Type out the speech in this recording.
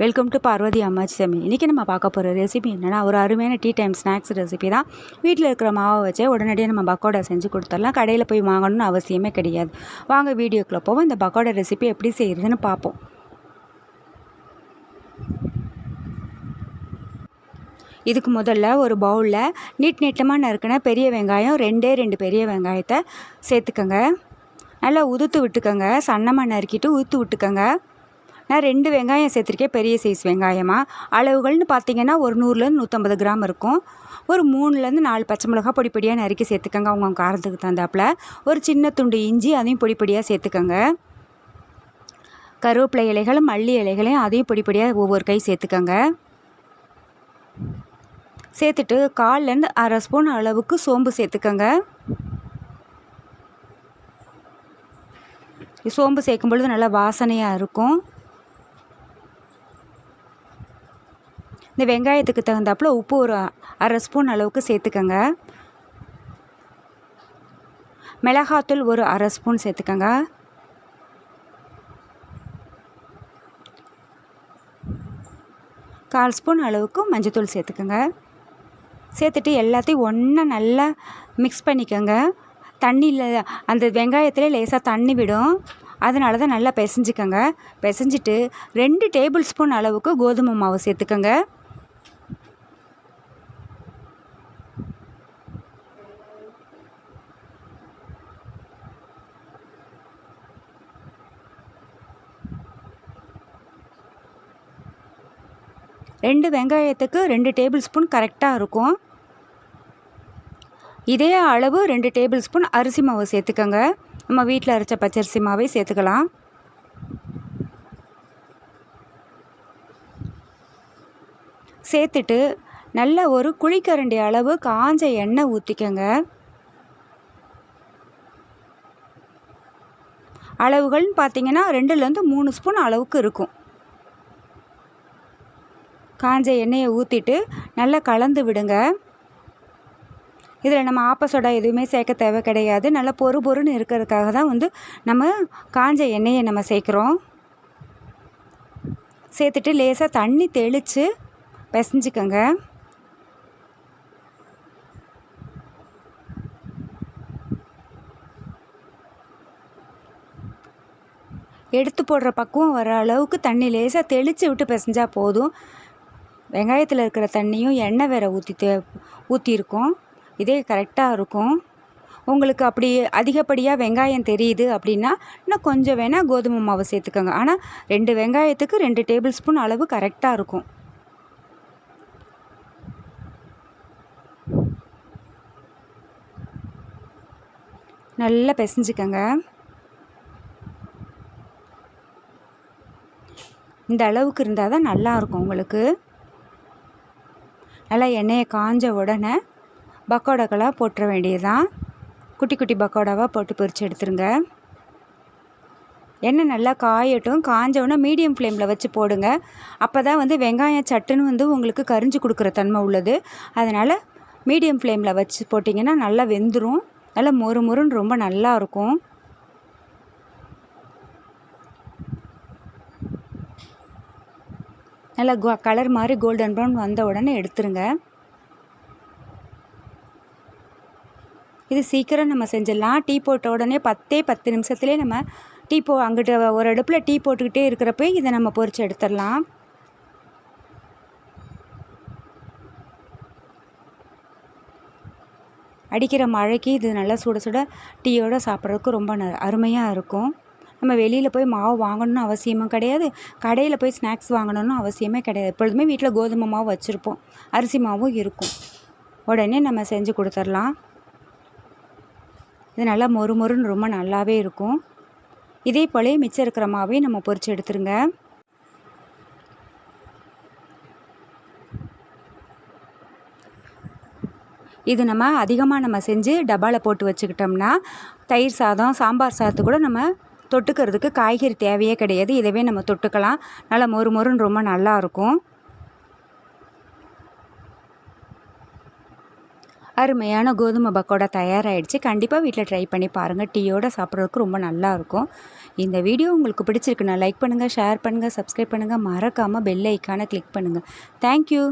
Welcome to Parvati அம்மாச்சி சமி இன்றைக்கி நம்ம பார்க்க போகிற ரெசிபி என்னென்னா ஒரு அருமையான டீ டைம் ஸ்நாக்ஸ் ரெசிபி தான். வீட்டில் இருக்கிற மாவை வச்சே உடனடியாக நம்ம பக்கோடா செஞ்சு கொடுத்துடலாம். கடையில் போய் வாங்கணும்னு அவசியமே கிடையாது. வாங்க வீடியோக்குள்ளே போவோம். இந்த பக்கோடா ரெசிபி எப்படி செய்கிறதுன்னு பார்ப்போம். இதுக்கு முதல்ல ஒரு பவுலில் நீட் நீட்டமாக நறுக்கின பெரிய வெங்காயம் ரெண்டே ரெண்டு பெரிய வெங்காயத்தை சேர்த்துக்கோங்க. நல்லா உதுத்து விட்டுக்கோங்க. சன்னமாக நறுக்கிட்டு உதுத்து விட்டுக்கோங்க. நான் ரெண்டு வெங்காயம் சேர்த்துருக்கேன் பெரிய சைஸ் வெங்காயமாக அளவுகள்னு பார்த்தீங்கன்னா ஒரு நூறுலேருந்து நூற்றம்பது கிராம் இருக்கும். ஒரு மூணுலேருந்து நாலு பச்சை மிளகா பொடி பொடியாக நறுக்கி சேர்த்துக்கோங்க அவங்க காரத்துக்கு தந்தாப்பில் ஒரு சின்ன துண்டு இஞ்சி அதையும் பொடி பொடியாக சேர்த்துக்கோங்க. கருவேப்பிலை இலைகளும் மல்லி இலைகளையும் அதையும் பொடி பொடியாக ஒவ்வொரு கை சேர்த்துக்கோங்க. சேர்த்துட்டு கால்லேருந்து அரை ஸ்பூன் அளவுக்கு சோம்பு சேர்த்துக்கோங்க. சோம்பு சேர்க்கும் பொழுது நல்லா வாசனையாக இருக்கும். இந்த வெங்காயத்துக்கு தகுந்தாப்புல உப்பு ஒரு அரை ஸ்பூன் அளவுக்கு சேர்த்துக்கோங்க. மிளகாத்தூள் ஒரு அரை ஸ்பூன் சேர்த்துக்கோங்க. கால் ஸ்பூன் அளவுக்கு மஞ்சத்தூள் சேர்த்துக்கோங்க. சேர்த்துட்டு எல்லாத்தையும் ஒன்றா நல்லா மிக்ஸ் பண்ணிக்கோங்க. தண்ணியில் அந்த வெங்காயத்தில் லேசாக தண்ணி விடும். அதனால தான் நல்லா பிசைஞ்சிக்கோங்க. பிசைஞ்சிட்டு ரெண்டு டேபிள் ஸ்பூன் அளவுக்கு கோதுமை மாவு சேர்த்துக்கோங்க. ரெண்டு வெங்காயத்துக்கு ரெண்டு டேபிள் ஸ்பூன் கரெக்டாக இருக்கும். இதே அளவு ரெண்டு டேபிள் ஸ்பூன் அரிசி மாவு சேர்த்துக்கோங்க. நம்ம வீட்டில் அரைச்ச பச்சரிசி மாவை சேர்த்துக்கலாம். சேர்த்துட்டு நல்ல ஒரு குழிக்கரண்டி அளவு காஞ்ச எண்ணெய் ஊற்றிக்கோங்க அளவுகள்னு பார்த்தீங்கன்னா ரெண்டுலேருந்து மூணு ஸ்பூன் அளவுக்கு இருக்கும். காஞ்ச எண்ணெயை ஊற்றிட்டு நல்லா கலந்து விடுங்க. இதில் நம்ம ஆப்பசோடா எதுவுமே சேர்க்க தேவை கிடையாது. நல்லா பொறு பொறுன்னு இருக்கிறதுக்காக தான் வந்து நம்ம காஞ்ச எண்ணெயை நம்ம சேர்க்குறோம். சேர்த்துட்டு லேசாக தண்ணி தெளித்து பிசைஞ்சிக்கோங்க. எடுத்து போடுற பக்குவம் வர அளவுக்கு தண்ணி லேசாக தெளித்து விட்டு பிசைஞ்சால் போதும். வெங்காயத்தில் இருக்கிற தண்ணியும் எண்ணெய் வேறு ஊற்றி தே ஊற்றிருக்கோம் இதே கரெக்டாக இருக்கும். உங்களுக்கு அப்படி அதிகப்படியாக வெங்காயம் தெரியுது அப்படின்னா இன்னும் கொஞ்சம் வேணால் கோதுமை மாவு சேர்த்துக்கோங்க. ஆனால் ரெண்டு வெங்காயத்துக்கு ரெண்டு டேபிள் ஸ்பூன் அளவு கரெக்டாக இருக்கும். நல்லா பிசைஞ்சுக்கோங்க. இந்த அளவுக்கு இருந்தால் தான் நல்லாயிருக்கும் உங்களுக்கு. நல்லா எண்ணெயை காஞ்ச உடனே பக்கோடாக்கெல்லாம் போட்டுற வேண்டியதுதான். குட்டி குட்டி பக்கோடாவாக போட்டு பொரித்து எடுத்துருங்க. எண்ணெய் நல்லா காயட்டும். காஞ்சவுடனே மீடியம் ஃப்ளேமில் வச்சு போடுங்க. அப்போ தான் வந்து வெங்காயம் சட்டுன்னு வந்து உங்களுக்கு கரிஞ்சு கொடுக்குற தன்மை உள்ளது. அதனால் மீடியம் ஃப்ளேமில் வச்சு போட்டிங்கன்னா நல்லா வெந்துடும் நல்லா மொறு மொறுன்னு ரொம்ப நல்லா இருக்கும். நல்லா கோ கலர் மாதிரி கோல்டன் ப்ரௌன் வந்த உடனே எடுத்துருங்க. இது சீக்கிரம் நம்ம செஞ்சிடலாம். டீ போட்ட உடனே பத்தே பத்து நிமிஷத்துலேயே நம்ம டீ போ அங்கிட்டு ஒரு அடுப்பில் டீ போட்டுக்கிட்டே இருக்கிறப்ப இதை நம்ம பொறிச்சு எடுத்துடலாம். அடிக்கிற மழைக்கு இது நல்லா சுட சுட டீயோடு சாப்பிட்றதுக்கு ரொம்ப ந அருமையாக இருக்கும். நம்ம வெளியில் போய் மாவு வாங்கணும்னு அவசியமும் கிடையாது. கடையில் போய் ஸ்நாக்ஸ் வாங்கணும்னு அவசியமே கிடையாது. எப்பொழுதுமே வீட்டில் கோதுமை மாவு வச்சுருப்போம். அரிசி மாவும் இருக்கும். உடனே நம்ம செஞ்சு கொடுத்துர்லாம் இது நல்லா மொறு மொறுன்னு ரொம்ப நல்லாவே இருக்கும். இதே போலே மிச்சம் இருக்கிற மாவையும் நம்ம பொறிச்சு எடுத்துருங்க. இது நம்ம அதிகமாக நம்ம செஞ்சு டப்பாவில் போட்டு வச்சுக்கிட்டோம்னா தயிர் சாதம் சாம்பார் சாதத்து கூட நம்ம தொட்டுக்கிறதுக்கு காய்கறி தேவையே கிடையாது. இதவே நம்ம தொட்டுக்கலாம். நல்லா மொறு மொறுன்னு ரொம்ப நல்லாயிருக்கும் அருமையான கோதுமை பக்கோடா தயாராகிடுச்சு கண்டிப்பாக வீட்டில் ட்ரை பண்ணி பாருங்கள் டீயோடு சாப்பிட்றதுக்கு ரொம்ப நல்லாயிருக்கும் இந்த வீடியோ உங்களுக்கு பிடிச்சிருக்குன்னா லைக் பண்ணுங்கள் ஷேர் பண்ணுங்கள் சப்ஸ்கிரைப் பண்ணுங்கள் மறக்காமல் பெல் ஐக்கானை கிளிக் பண்ணுங்கள் தேங்க்யூ.